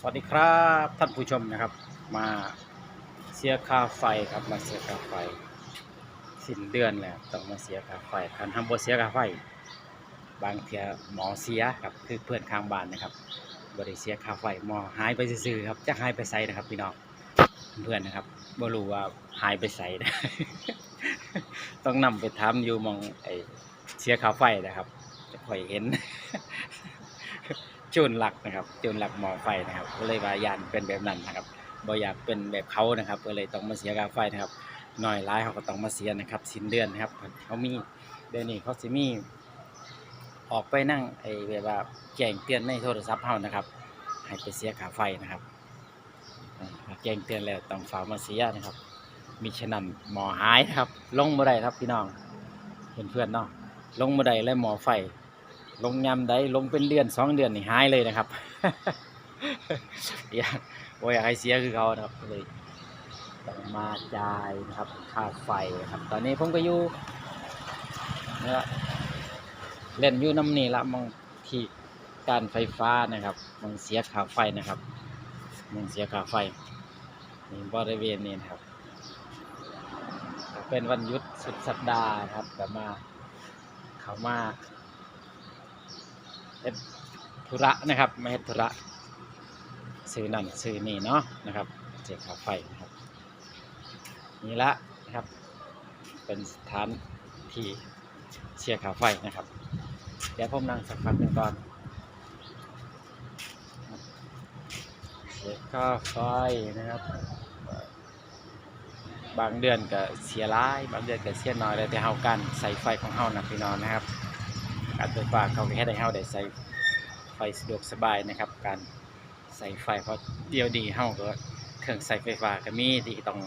สวัสดีครับท่านผู้ชมนะครับ มาเสียค่าไฟครับมาเสียค่าไฟ สิ้นเดือนแล้วต้องมาเสียค่าไฟคันทำบ่เสียค่าไฟ บางเทียหมอเสียครับคือเพื่อนข้างบ้านนะครับบ่ได้เสียค่าไฟหมอหายไปซื่อครับจะหายไปไสนะครับพี่น้องเพื่อนนะครับบ่รู้ว่าหายไปไสนะต้องนำไปถามอยู่มองไอเสียค่าไฟนะครับ จะค่อยเห็นจูนหลักนะครับจูนหลักหมอไฟนะครับ ก็เลยว่ายานเป็นแบบนั้นนะครับบ่อยากเป็นแบบเขานะครับ ก็เลยต้องมาเสียค่าไฟนะครับหน่อยร้ายเขาก็ต้องมาเสียนะครับ สิ้นเดือนนะครับเขามีเดือนนี้เขาสิมี ออกไปนั่งไอ้แบบว่าแจ้งเตือนในโทรศัพท์เฮานะครับ ให้ไปเสียค่าไฟนะครับแจ้งเตือนแล้วต้องฝามาเสียนะครับมิฉะนั้นหมอหายนะครับ ลงบ่ได้ครับพี่น้องเพื่อนๆเนาะลงบ่ได้และหมอไฟ ลงยำได้ลงเป็นเดือนสองเดือนนี่หายเลยนะครับอยากบ่อยากให้เสียคือเขานะครับเลยต้องมาจ่ายนะครับค่าไฟครับ ตอนนี้ผมก็อยู่นี่ละเล่นอยู่น้ำนี่ละมองที่การไฟฟ้านะครับมองเสียค่าไฟนะครับมองเสียค่าไฟนี่บริเวณนี้นะครับ เป็นวันหยุดสุดสัปดาห์ครับแต่มาเขามา เฮ็ดธุระนะครับไม่เฮ็ดธุระซื้อนั่นซื้อนี่เนาะนะครับเสียค่าไฟนะครับนี่ละนะครับ เป็นสถานที่เสียค่าไฟนะครับ เดี๋ยวผมนั่งสักพักหนึ่งก่อนเสียค่าไฟนะครับ บางเดือนก็เสียร้าย บางเดือนก็เสียน้อยแล้วแต่เฮาการใส่ไฟของเฮานะพี่น้องนะครับ การไฟฟ้าเขาก็ให้ได้เฮาได้ใส่ไฟสะดวกสบายนะครับ การใส่ไฟเพราะเดียวดีเฮาก็เครื่องใส่ไฟฟ้าก็มีที่ต้อง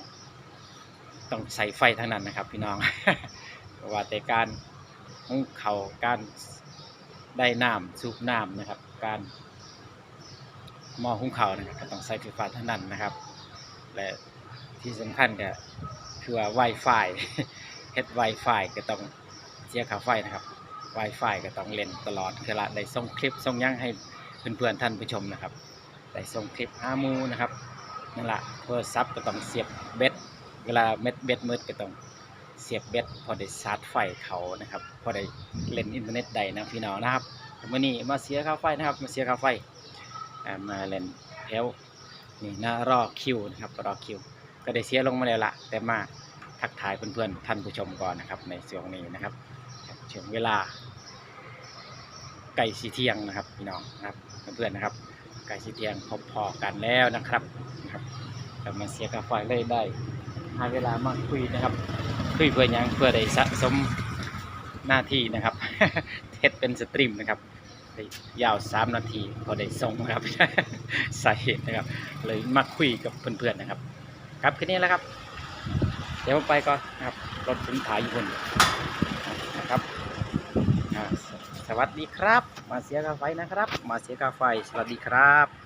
ต้องใส่ไฟทั้งนั้นนะครับ พี่น้องว่าแต่การหุงเขาการได้น้ำสูบน้ำนะครับ การหม้อหุงเขานะครับก็ต้องใช้ไฟฟ้าทั้งนั้นนะครับ และที่สำคัญก็คือว่า Wi-Fi เฮ็ด Wi-Fi ก็ต้องเสียค่าไฟนะครับ Wi-Fi ก็ต้องเล่นตลอดคือละได้ส่งคลิปส่งยังให้เพื่อนๆท่านผู้ชมนะครับได้ส่งคลิปห้ามูนะครับนั่นละโทรศัพท์ก็ต้องเสียบเบ็ดเวลาเม็ดเบ็ดมืดก็ต้องเสียบเบ็ดพอได้ชาร์จไฟเขานะครับพอได้เล่นอินเทอร์เน็ตได้นะพี่น้องนะครับมื่อนี้มาเสียค่าไฟนะครับมาเสียค่าไฟมาเล่นแถวนี่นะรอคิวนะครับรอคิว ก็ได้เสียลงมาแล้วละแต่มาทักทายเพื่อนๆท่านผู้ชมก่อนนะครับในช่วงนี้นะครับ ช่วงเวลาไก่สีเทียงนะครับพี่น้องนะครับเพื่อนๆนะครับ ไก่สีเทียงพบพอกันแล้วนะครับนะครับกลับมาเสียกาแฟเลยได้หาเวลามาคุยนะครับ คุยเพื่อยังเพื่อได้สะสมหน้าที่นะครับเทสเป็นสตรีมนะครับยาวสามนาทีพอได้ส่งครับสาเหตุนะครับ เลยมาคุยกับเพื่อนๆนะครับ ครับคืนนี้แล้วครับ เดี๋ยวไปก่อนนะครับรถผมถ่ายอยู่คนนะครับอ่าสส วัสดีครับ มาเสียกาไฟนะครับ มาเสียกาไฟ สวัสดีครับ